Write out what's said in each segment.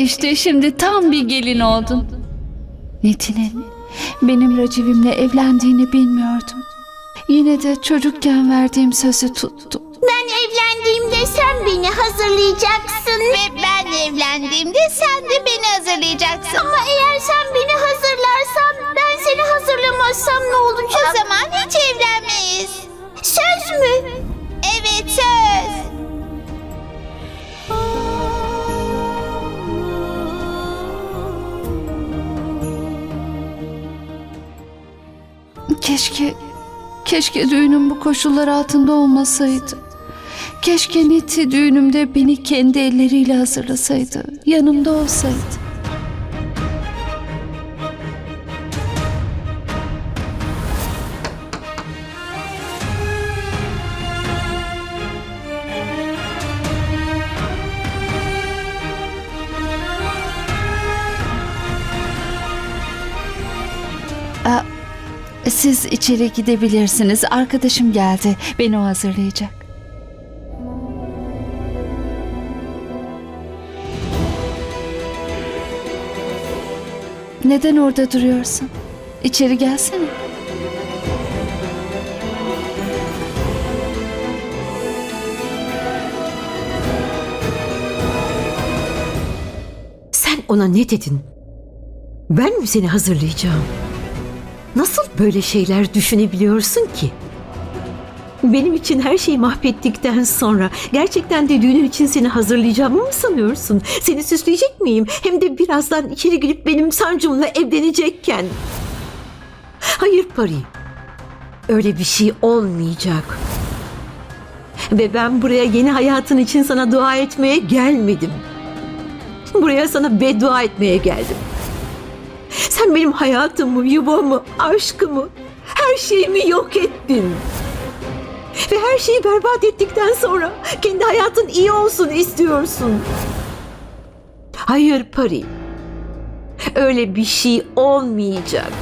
İşte şimdi tam bir gelin oldun. Nitin'in benim Racivim'le evlendiğini bilmiyordum. Yine de çocukken verdiğim sözü tuttum. Ben evlendiğimde sen beni hazırlayacaksın. Ve ben evlendiğimde sen de beni hazırlayacaksın. Ama keşke düğünüm bu koşullar altında olmasaydı. Keşke Niti düğünümde beni kendi elleriyle hazırlasaydı. Yanımda olsaydı. Siz içeri gidebilirsiniz. Arkadaşım geldi. Beni o hazırlayacak. Neden orada duruyorsun? İçeri gelsene. Sen ona ne dedin? Ben mi seni hazırlayacağım? Nasıl böyle şeyler düşünebiliyorsun ki? Benim için her şeyi mahvettikten sonra gerçekten de düğünün için seni hazırlayacağımı mı sanıyorsun? Seni süsleyecek miyim? Hem de birazdan içeri girip benim sancımla evlenecekken. Hayır Pari. Öyle bir şey olmayacak. Ve ben buraya yeni hayatın için sana dua etmeye gelmedim. Buraya sana beddua etmeye geldim. Sen benim hayatımı, yuvamı, aşkımı, her şeyimi yok ettin. Ve her şeyi berbat ettikten sonra kendi hayatın iyi olsun istiyorsun. Hayır Pari. Öyle bir şey olmayacak.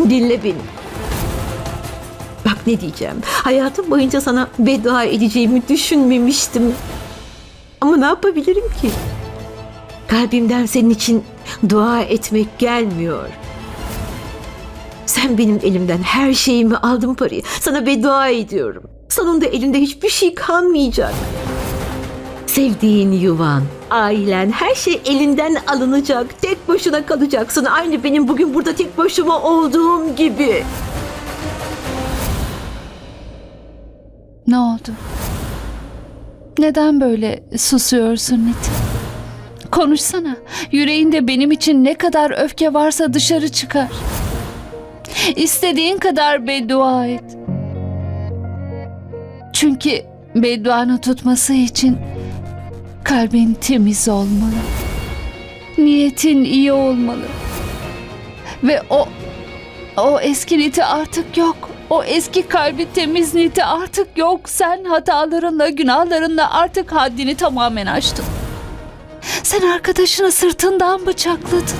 Dinle beni. Bak ne diyeceğim. Hayatım boyunca sana beddua edeceğimi düşünmemiştim. Ama ne yapabilirim ki? Kalbimden senin için dua etmek gelmiyor. Sen benim elimden her şeyimi aldın parayı. Sana beddua ediyorum. Sonunda elinde hiçbir şey kalmayacak. Sevdiğin yuvan, ailen, her şey elinden alınacak. Tek başına kalacaksın. Aynı benim bugün burada tek başıma olduğum gibi. Ne oldu? Neden böyle susuyorsun Nitin? Konuşsana. Yüreğinde benim için ne kadar öfke varsa dışarı çıkar. İstediğin kadar beddua et. Çünkü bedduanı tutması için kalbin temiz olmalı. Niyetin iyi olmalı. Ve o o eski niti artık yok. O eski kalbi temiz niti artık yok. Sen hatalarınla, günahlarınla artık haddini tamamen aştın. Sen arkadaşını sırtından bıçakladın.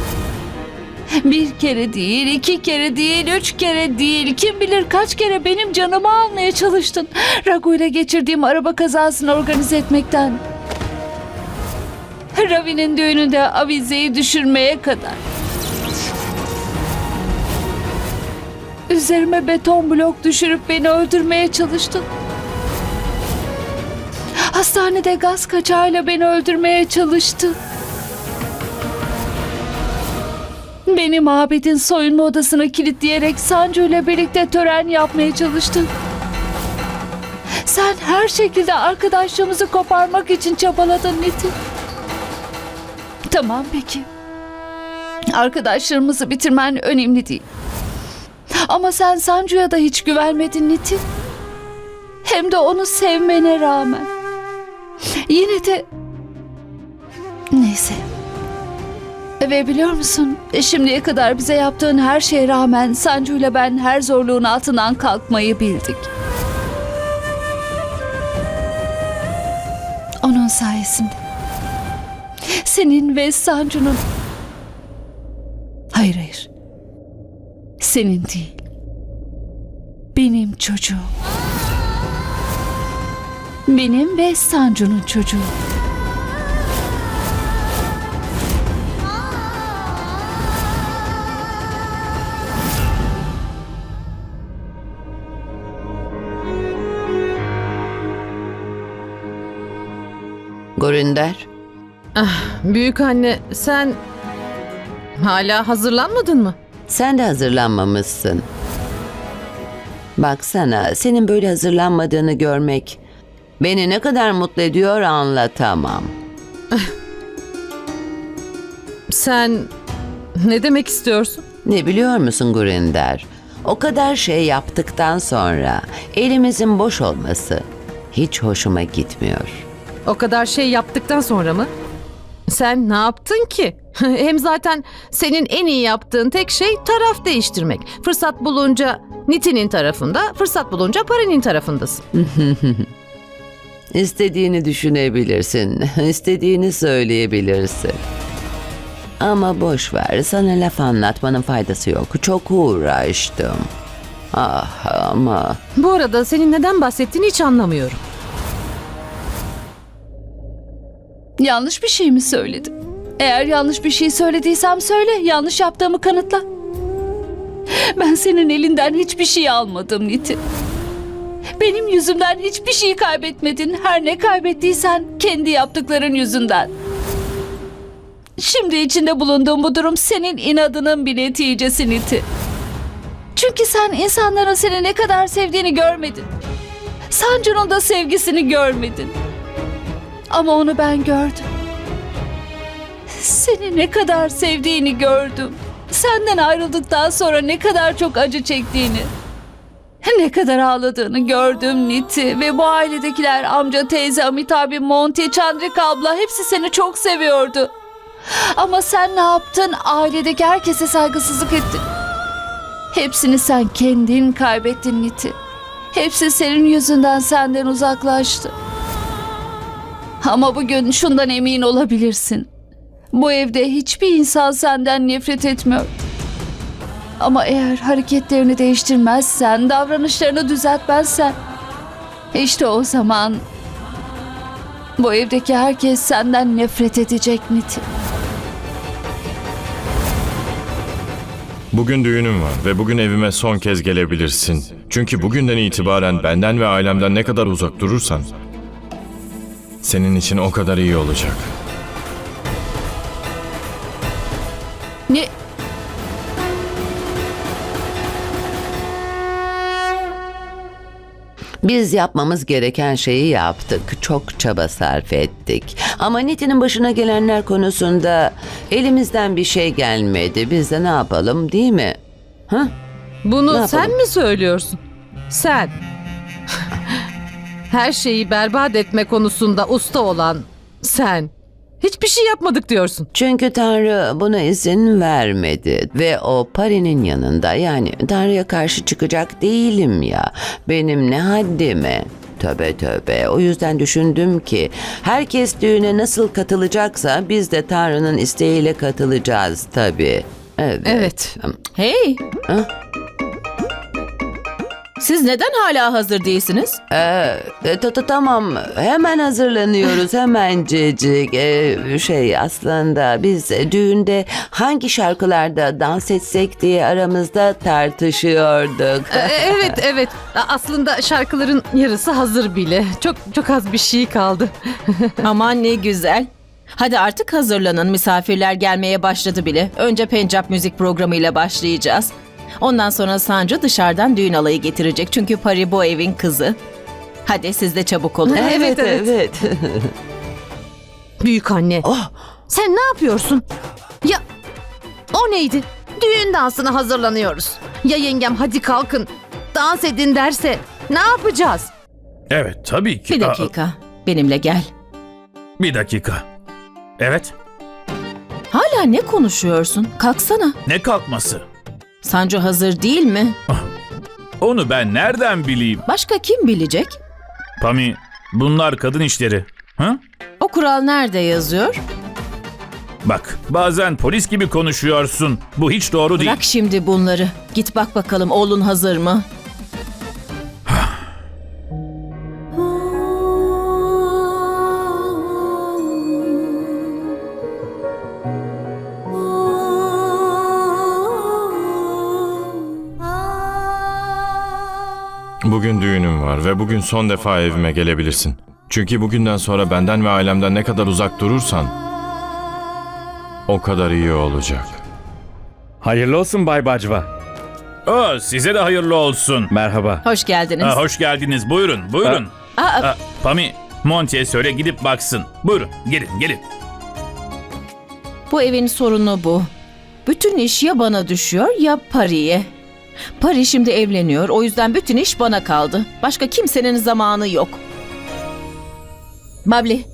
Bir kere değil, iki kere değil, üç kere değil. Kim bilir kaç kere benim canımı almaya çalıştın. Ragu ile geçirdiğim araba kazasını organize etmekten. Ravi'nin düğününde avizeyi düşürmeye kadar. Üzerime beton blok düşürüp beni öldürmeye çalıştın. Hastanede gaz kaçağıyla beni öldürmeye çalıştı. Beni mabedin soyunma odasına kilitleyerek Sancu ile birlikte tören yapmaya çalıştın. Sen her şekilde arkadaşlığımızı koparmak için çabaladın Nitin. Tamam peki. Arkadaşlarımızı bitirmen önemli değil. Ama sen Sancu'ya da hiç güvenmedin Nitin. Hem de onu sevmene rağmen. Yine de... Neyse. Ve biliyor musun? Şimdiye kadar bize yaptığın her şeye rağmen Sancu ile ben her zorluğun altından kalkmayı bildik. Onun sayesinde. Senin ve Sancu'nun... Hayır hayır. Senin değil. Benim çocuğum. Benim ve Sancu'nun çocuğu. Göründer. Ah, büyük anne sen hala hazırlanmadın mı? Sen de hazırlanmamışsın. Baksana senin böyle hazırlanmadığını görmek beni ne kadar mutlu ediyor anlatamam. Sen ne demek istiyorsun? Ne biliyor musun Gurinder? O kadar şey yaptıktan sonra elimizin boş olması hiç hoşuma gitmiyor. O kadar şey yaptıktan sonra mı? Sen ne yaptın ki? Hem zaten senin en iyi yaptığın tek şey taraf değiştirmek. Fırsat bulunca Nitin'in tarafında, fırsat bulunca Pari'nin tarafındasın. İstediğini düşünebilirsin, istediğini söyleyebilirsin. Ama boş ver, sana laf anlatmanın faydası yok. Çok uğraştım. Ah ama Bu arada senin neden bahsettiğini hiç anlamıyorum. Yanlış bir şey mi söyledim? Eğer yanlış bir şey söylediysem söyle, yanlış yaptığımı kanıtla. Ben senin elinden hiçbir şey almadım Niti. Benim yüzümden hiçbir şey kaybetmedin. Her ne kaybettiysen kendi yaptıkların yüzünden. Şimdi içinde bulunduğum bu durum senin inadının bir neticesi Niti. Çünkü sen insanların seni ne kadar sevdiğini görmedin. Sancu'nun da sevgisini görmedin. Ama onu ben gördüm. Seni ne kadar sevdiğini gördüm. Senden ayrıldıktan sonra ne kadar çok acı çektiğini. Ne kadar ağladığını gördüm Niti ve bu ailedekiler amca, teyze, Amit abi, Monty, Chandrika abla hepsi seni çok seviyordu. Ama sen ne yaptın? Ailedeki herkese saygısızlık ettin. Hepsini sen kendin kaybettin Niti. Hepsi senin yüzünden senden uzaklaştı. Ama bugün şundan emin olabilirsin. Bu evde hiçbir insan senden nefret etmiyor. Ama eğer hareketlerini değiştirmezsen, davranışlarını düzeltmezsen, işte o zaman bu evdeki herkes senden nefret edecek Niti. Bugün düğünüm var ve bugün evime son kez gelebilirsin. Çünkü bugünden itibaren benden ve ailemden ne kadar uzak durursan senin için o kadar iyi olacak. Ne? Biz yapmamız gereken şeyi yaptık. Çok çaba sarf ettik. Ama Nitin'in başına gelenler konusunda elimizden bir şey gelmedi. Biz de ne yapalım değil mi? Ha? Bunu Ne sen yapalım? mi söylüyorsun? Sen. Her şeyi berbat etme konusunda usta olan sen. Hiçbir şey yapmadık diyorsun. Çünkü Tanrı buna izin vermedi ve o Pari'nin yanında yani Tanrı'ya karşı çıkacak değilim ya. Benim ne haddime. Töbe töbe. O yüzden düşündüm ki herkes düğüne nasıl katılacaksa biz de Tanrı'nın isteğiyle katılacağız tabii. Evet. Evet. Hey! Ha? Siz neden hala hazır değilsiniz? Ee, ta- ta- tamam hemen hazırlanıyoruz hemencecik. Ee, şey aslında biz düğünde hangi şarkılarda dans etsek diye aramızda tartışıyorduk. Ee, evet evet. Aslında şarkıların yarısı hazır bile. Çok çok az bir şey kaldı. Aman ne güzel. Hadi artık hazırlanın. Misafirler gelmeye başladı bile. Önce Pencap müzik programıyla başlayacağız. Ondan sonra Sancı dışarıdan düğün alayı getirecek. Çünkü Pari bu evin kızı. Hadi siz de çabuk olun. Evet, evet. evet. Büyük anne. Oh. Sen ne yapıyorsun? Ya o neydi? Düğün dansına hazırlanıyoruz. Ya yengem hadi kalkın dans edin derse ne yapacağız? Evet tabii ki. Bir dakika. Benimle gel. Aa, bir dakika. Evet. Hala ne konuşuyorsun? Kalksana. Ne kalkması? Sancı hazır değil mi? Onu ben nereden bileyim? Başka kim bilecek? Pami, bunlar kadın işleri. Ha? O kural nerede yazıyor? Bak, bazen polis gibi konuşuyorsun. Bu hiç doğru değil. Bırak şimdi bunları. Git bak bakalım oğlun hazır mı? Ve bugün son defa evime gelebilirsin. Çünkü bugünden sonra benden ve ailemden ne kadar uzak durursan o kadar iyi olacak. Hayırlı olsun Bay Bacva. Aa, size de hayırlı olsun. Merhaba. Hoş geldiniz. Aa, hoş geldiniz. Buyurun, buyurun. Aa, Aa, Pami, Monty'e söyle gidip baksın. Buyurun, gelin, gelin. bu evin sorunu bu. Bütün iş ya bana düşüyor ya Pari'ye. Pari şimdi evleniyor. O yüzden bütün iş bana kaldı. Başka kimsenin zamanı yok. Babli,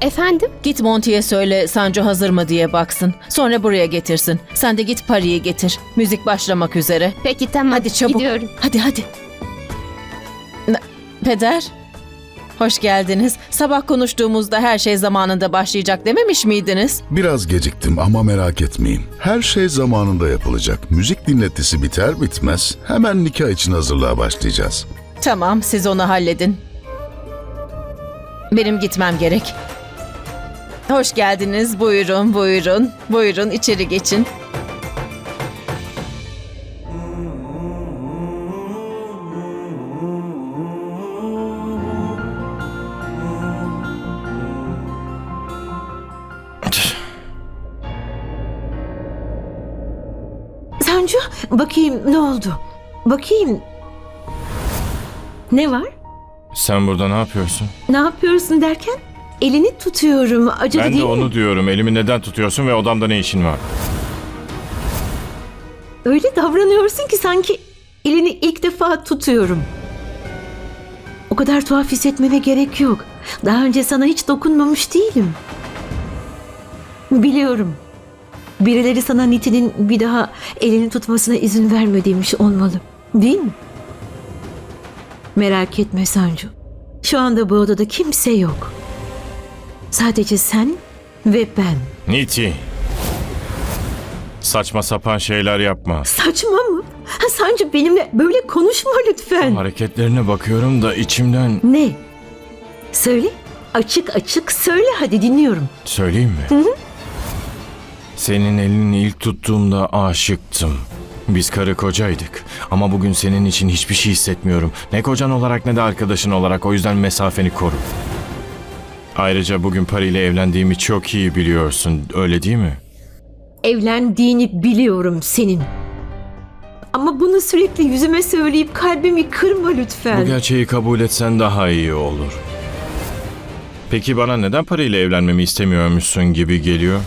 Efendim? git Monty'ye söyle Sancho hazır mı diye baksın. Sonra buraya getirsin. Sen de git Pari'yi getir. Müzik başlamak üzere. Peki tamam. Hadi çabuk. Gidiyorum. Hadi hadi. Ne- Peder, hoş geldiniz. Sabah konuştuğumuzda her şey zamanında başlayacak dememiş miydiniz? Biraz geciktim ama merak etmeyin. Her şey zamanında yapılacak. Müzik dinletisi biter bitmez hemen nikah için hazırlığa başlayacağız. Tamam, siz onu halledin. Benim gitmem gerek. Hoş geldiniz. Buyurun, buyurun. Buyurun içeri geçin. Bakayım ne oldu? Bakayım. Ne var? Sen burada ne yapıyorsun? Ne yapıyorsun derken? Elini tutuyorum. Acıdı Ben de değil mi? onu diyorum. Elimi neden tutuyorsun ve odamda ne işin var? Öyle davranıyorsun ki sanki elini ilk defa tutuyorum. O kadar tuhaf hissetmene gerek yok. Daha önce sana hiç dokunmamış değilim. Biliyorum. Birileri sana Niti'nin bir daha elini tutmasına izin vermediğmiş olmalı. Değil mi? Merak etme Sancu. Şu anda bu odada kimse yok. Sadece sen ve ben. Niti. Saçma sapan şeyler yapma. Saçma mı? Ha, Sancu benimle böyle konuşma lütfen. Hareketlerine bakıyorum da içimden Ne? Söyle. Açık açık söyle hadi dinliyorum. söyleyeyim mi? Senin elini ilk tuttuğumda aşıktım. Biz karı kocaydık. Ama bugün senin için hiçbir şey hissetmiyorum. Ne kocan olarak ne de arkadaşın olarak. O yüzden mesafeni koru. Ayrıca bugün Pari ile evlendiğimi çok iyi biliyorsun. Öyle değil mi? Evlendiğini biliyorum senin. Ama bunu sürekli yüzüme söyleyip kalbimi kırma lütfen. Bu gerçeği kabul etsen daha iyi olur. Peki bana neden Pari ile evlenmemi istemiyormuşsun gibi geliyor?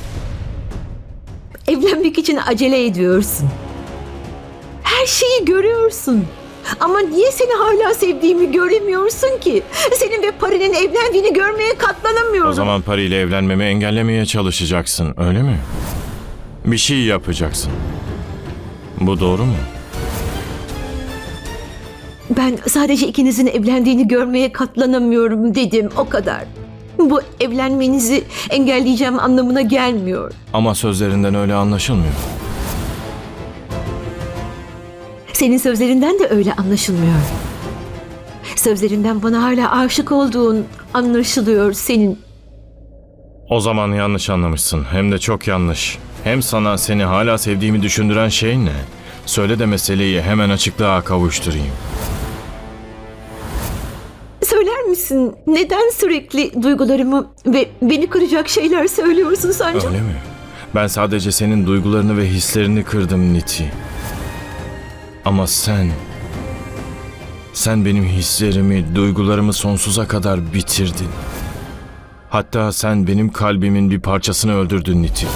Evlenmek için acele ediyorsun. Her şeyi görüyorsun. Ama niye seni hala sevdiğimi göremiyorsun ki? Senin ve Pari'nin evlendiğini görmeye katlanamıyorum. O zaman Pari ile evlenmemi engellemeye çalışacaksın, öyle mi? Bir şey yapacaksın. Bu doğru mu? Ben sadece ikinizin evlendiğini görmeye katlanamıyorum dedim o kadar. Bu evlenmenizi engelleyeceğim anlamına gelmiyor. Ama sözlerinden öyle anlaşılmıyor. Senin sözlerinden de öyle anlaşılmıyor. Sözlerinden bana hala aşık olduğun anlaşılıyor senin. O zaman yanlış anlamışsın. Hem de çok yanlış. Hem sana seni hala sevdiğimi düşündüren şey ne? Söyle de meseleyi hemen açıklığa kavuşturayım. Misin neden sürekli duygularımı ve beni kıracak şeyler söylüyorsun Sancu? Öyle mi? Ben sadece senin duygularını ve hislerini kırdım Niti. Ama sen... Sen benim hislerimi, duygularımı sonsuza kadar bitirdin. Hatta sen benim kalbimin bir parçasını öldürdün Niti.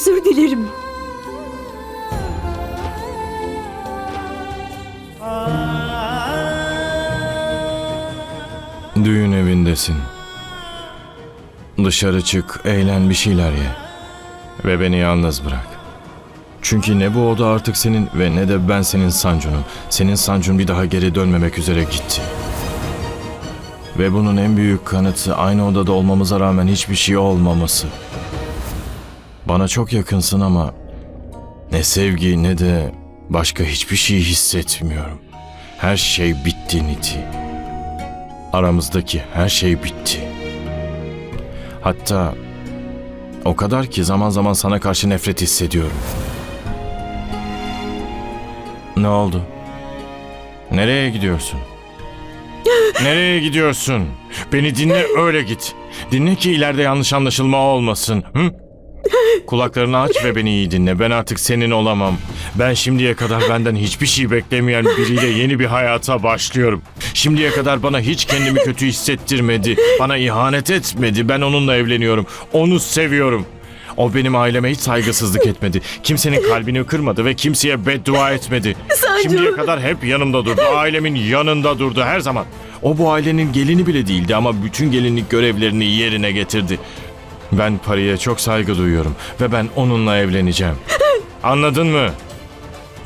Özür dilerim. Düğün evindesin. Dışarı çık, eğlen bir şeyler ye. Ve beni yalnız bırak. Çünkü ne bu oda artık senin ve ne de ben senin sancunun. Senin sancun bir daha geri dönmemek üzere gitti. Ve bunun en büyük kanıtı aynı odada olmamıza rağmen hiçbir şey olmaması. Bana çok yakınsın ama ne sevgi ne de başka hiçbir şey hissetmiyorum. Her şey bitti Niti. Aramızdaki her şey bitti. Hatta o kadar ki zaman zaman sana karşı nefret hissediyorum. Ne oldu? Nereye gidiyorsun? Nereye gidiyorsun? Beni dinle öyle git. Dinle ki ileride yanlış anlaşılma olmasın. Hı? Kulaklarını aç ve beni iyi dinle. Ben artık senin olamam. Ben şimdiye kadar benden hiçbir şey beklemeyen biriyle yeni bir hayata başlıyorum. Şimdiye kadar bana hiç kendimi kötü hissettirmedi. Bana ihanet etmedi. Ben onunla evleniyorum. Onu seviyorum. O benim aileme hiç saygısızlık etmedi. Kimsenin kalbini kırmadı ve kimseye beddua etmedi. Şimdiye kadar hep yanımda durdu. Ailemin yanında durdu her zaman. O bu ailenin gelini bile değildi ama bütün gelinlik görevlerini yerine getirdi. Ben Pari'ye çok saygı duyuyorum ve ben onunla evleneceğim. Anladın mı?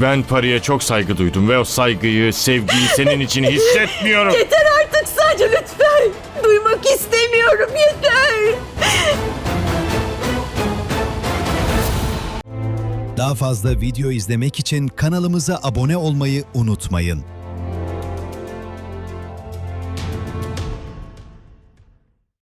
Ben Pari'ye çok saygı duydum ve o saygıyı, sevgiyi senin için hissetmiyorum. Yeter artık sadece lütfen. Duymak istemiyorum yeter. Daha fazla video izlemek için kanalımıza abone olmayı unutmayın.